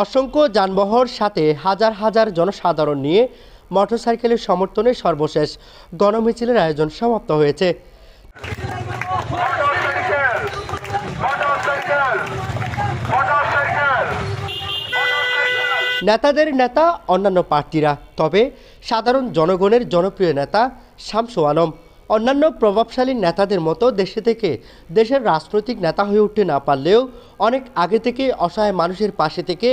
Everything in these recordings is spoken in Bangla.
অসংখ্য যানবাহর সাথে হাজার হাজার জনসাধারণ নিয়ে মোটরসাইকেলের সমর্থনে সর্বশেষ গণমিছিলের আয়োজন সমাপ্ত হয়েছে। নেতাদের নেতা, অন্যান্য পার্টিরা তবে সাধারণ জনগণের জনপ্রিয় নেতা শামসু আলম। অন্যান্য প্রভাবশালী নেতাদের মতো দেশে থেকে দেশের রাজনৈতিক নেতা হয়ে উঠতে না পারলেও অনেক আগে থেকে অসহায় মানুষের পাশে থেকে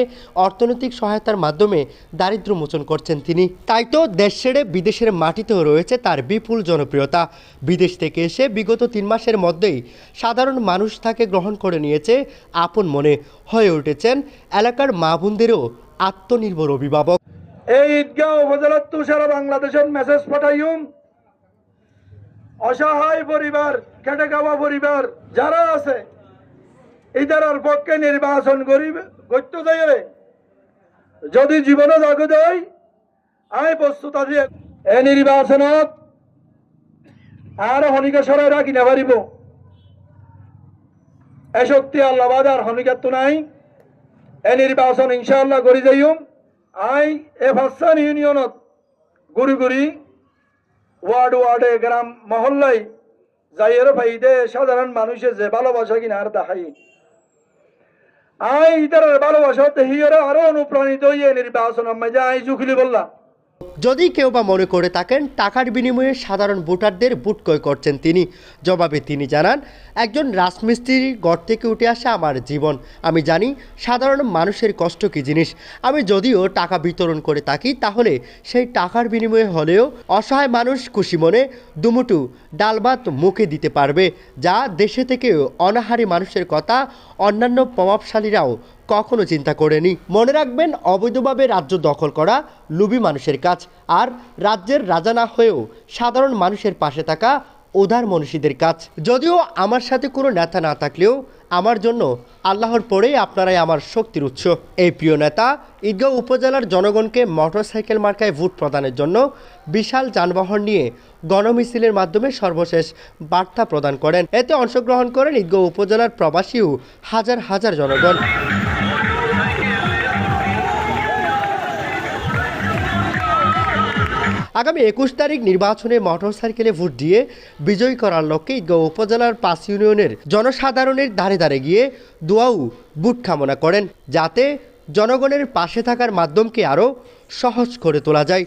অর্থনৈতিক সহায়তার মাধ্যমে দারিদ্র্য মোচন করছেন তিনি। তাই তো দেশ ছেড়ে বিদেশের মাটিতেও রয়েছে তার বিপুল জনপ্রিয়তা। বিদেশ থেকে এসে বিগত তিন মাসের মধ্যেই সাধারণ মানুষ তাকে গ্রহণ করে নিয়েছে আপন মনে। হয়ে উঠেছেন এলাকার মা বোনদেরও আত্মনির্ভর অভিভাবক। এই ঈদগাঁও উপজেলার তো সারা বাংলাদেশের মেসেজ পাঠাইম অসহায় পরিবার খেটে খাওয়া পরিবার যারা আছে ইদারার পক্ষে নির্বাচন করিব, করতে যাইবে যদি জীবনে জাগু দেয় আমি প্রস্তুত আছি। এই নির্বাচনত আর হনিকা সরাই রাখি না পারিব। এ শক্তি আল্লাহবাদ আর হনিকার তো নাই। এ নির্বাচন ইনশাআল্লাহ করি যাইম। আই এ ভাসান ইউনিয়নত গুড়ি গুড়ি ওয়ার্ড ওয়ার্ডে, গ্রাম মহল্লায় যাইয়ের ভাইদে সাধারণ মানুষের যে ভালোবাসা কিনা আর দেখাই আই ইতার ভালোবাসা হিয়রা আরও অনুপ্রাণিত হইয়ে নির্বাচন আমি আই জুখিলি বললাম। যদি কেউ বা মনে করে থাকেন, টাকার বিনিময়ে সাধারণ ভোটারদের বুট ক্রয় করছেন তিনি। জবাবে তিনি জানান, একজন রাজমিস্ত্রির গড় থেকে উঠে আসা আমার জীবন। আমি জানি সাধারণ মানুষের কষ্ট কী জিনিস। আমি যদিও টাকা বিতরণ করে থাকি, তাহলে সেই টাকার বিনিময়ে হলেও অসহায় মানুষ খুশি মনে দুমুটু ডাল ভাত মুখে দিতে পারবে, যা দেশে থেকেও অনাহারী মানুষের কথা অন্যান্য প্রভাবশালীরাও কখনো চিন্তা করেনি। মনে রাখবেন, অবৈধভাবে রাজ্য দখল করা লুবি মানুষের কাজ। আর রাজ্যের রাজা না হয়েও সাধারণ মানুষের পাশে থাকা উদার মনীষীদের কাজ। যদিও আমার সাথে কোনো নেতা না থাকলেও আমার জন্য আল্লাহর পরেই আপনারাই আমার শক্তির উৎস। এই প্রিয় নেতা ঈদগাঁও উপজেলার জনগণকে মোটরসাইকেল মার্কায় ভোট প্রদানের জন্য বিশাল যানবাহন নিয়ে গণমিছিলের মাধ্যমে সর্বশেষ বার্তা প্রদান করেন। এতে অংশগ্রহণ করেন ঈদগাঁও উপজেলার প্রবাসীও হাজার হাজার জনগণ। আগামী একুশ তারিখ নির্বাচনে মোটরসাইকেলে ভোট দিয়ে বিজয়ী করার লক্ষ্যে ঈদগাঁও উপজেলার পাঁচ ইউনিয়নের জনসাধারণের দ্বারে দ্বারে গিয়ে দোয়াও বুট কামনা করেন, যাতে জনগণের পাশে থাকার মাধ্যমকে আরও সহজ করে তোলা যায়।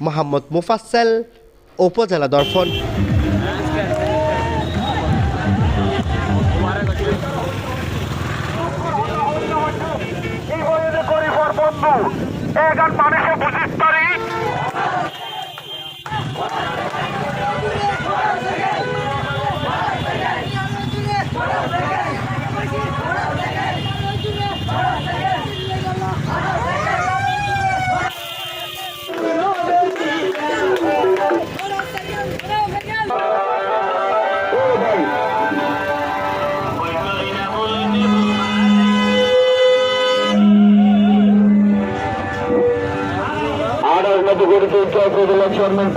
মোহাম্মদ মুফাসেল উপজেলা দর্পণ। এই বইয়ে করি পর বন্ধু এখান মানুষে বুঝিস পারি আর রাজনৈতিক পরিচয় উপজেলা চেয়ারম্যান